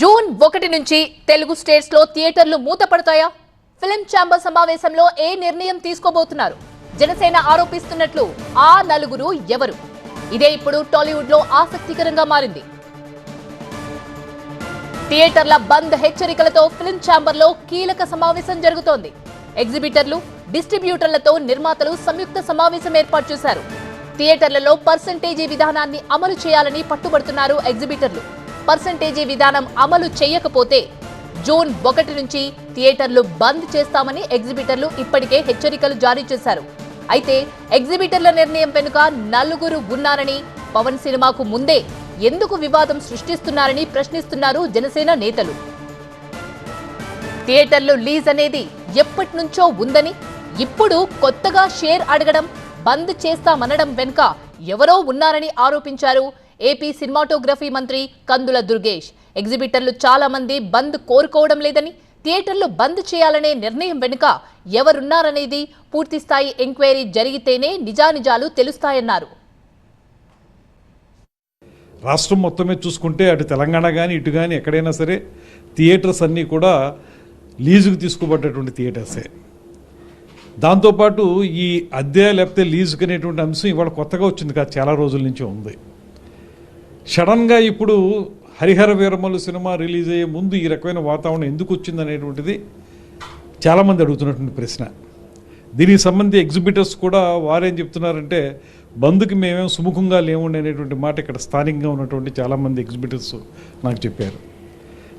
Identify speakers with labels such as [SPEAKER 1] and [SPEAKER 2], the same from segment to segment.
[SPEAKER 1] June ఒకటి నుంచి తెలుగు స్టేట్స్లో థియేటర్లు మూతపడతాయా? ఫిలిం ఛాంబర్ సమావేశంలో ఏ నిర్ణయం తీసుకోబోతున్నారు? జనసేన ఆరోపిస్తున్నట్లు ఆ నలుగురు ఎవరు? ఇదే ఇప్పుడు టాలీవుడ్లో ఆసక్తికరంగా మారింది. థియేటర్ల బంద్ హెచ్చరికలతో ఫిలిం ఛాంబర్లో కీలక సమావేశం జరుగుతోంది. ఎగ్జిబిటర్లు డిస్ట్రిబ్యూటర్లతో నిర్మాతలు సంయుక్త సమావేశం ఏర్పాటు చేశారు. థియేటర్లలో పర్సంటేజీ విధానాన్ని అమలు చేయాలని పట్టుబడుతున్నారు ఎగ్జిబిటర్లు. పర్సంటేజీ విధానం అమలు చేయకపోతే జూన్ ఒకటి నుంచి థియేటర్లు బంద్ చేస్తామని ఎగ్జిబిటర్లు ఇప్పటికే హెచ్చరికలు జారీ చేశారు. అయితే ఎగ్జిబిటర్ల నిర్ణయం వెనుక నలుగురు ఉన్నారని పవన్ సినిమాకు ముందే ఎందుకు వివాదం సృష్టిస్తున్నారని ప్రశ్నిస్తున్నారు జనసేన నేతలు. థియేటర్లు లీజ్ అనేది ఎప్పటి నుంచో ఉందని ఇప్పుడు కొత్తగా షేర్ అడగడం బంద్ చేస్తామనడం వెనుక ఎవరో ఉన్నారని ఆరోపించారు ఏపీ సినిమాటోగ్రఫీ మంత్రి కందుల దుర్గేష్. ఎగ్జిబిటర్లు చాలా మంది బంద్ కోరుకోవడం లేదని థియేటర్లు బంద్ చేయాలనే నిర్ణయం వెనుక ఎవరున్నారనేది పూర్తిస్థాయి ఎంక్వైరీ జరిగితేనే నిజానిజాలు తెలుస్తాయన్నారు.
[SPEAKER 2] రాష్ట్రం మొత్తమే చూసుకుంటే అటు తెలంగాణ కానీ ఇటు కానీ ఎక్కడైనా సరే థియేటర్స్ అన్నీ కూడా లీజుకు తీసుకోబడ్డటువంటి థియేటర్సే. దాంతోపాటు ఈ అద్దె లేకపోతే లీజుకు అనేటువంటి అంశం ఇవాళ కొత్తగా వచ్చింది కాదు చాలా రోజుల నుంచి ఉంది. సడన్గా ఇప్పుడు హరిహర వీరమల్లు సినిమా రిలీజ్ అయ్యే ముందు ఈ రకమైన వాతావరణం ఎందుకు వచ్చింది అనేటువంటిది చాలామంది అడుగుతున్నటువంటి ప్రశ్న. దీనికి సంబంధించి ఎగ్జిబిటర్స్ కూడా వారేం చెప్తున్నారంటే బంద్కి మేమేం సుముఖంగా లేవండి అనేటువంటి మాట ఇక్కడ స్థానికంగా ఉన్నటువంటి చాలామంది ఎగ్జిబిటర్స్ నాకు చెప్పారు.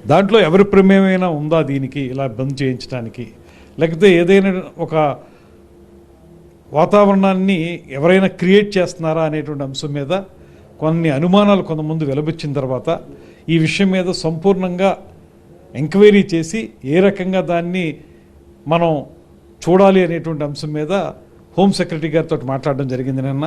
[SPEAKER 2] దాంట్లో ఎవరి ప్రమేమైనా ఉందా దీనికి? ఇలా బంద్ చేయించడానికి. లేకపోతే ఏదైనా ఒక వాతావరణాన్ని ఎవరైనా క్రియేట్ చేస్తున్నారా అనేటువంటి అంశం మీద కొన్ని అనుమానాలు కొంతమంది వెలబుచ్చిన తర్వాత ఈ విషయం మీద సంపూర్ణంగా ఎంక్వైరీ చేసి ఏ రకంగా దాన్ని మనం చూడాలి అనేటువంటి అంశం మీద హోమ్ సెక్రటరీ గారితో మాట్లాడడం జరిగింది నిన్న.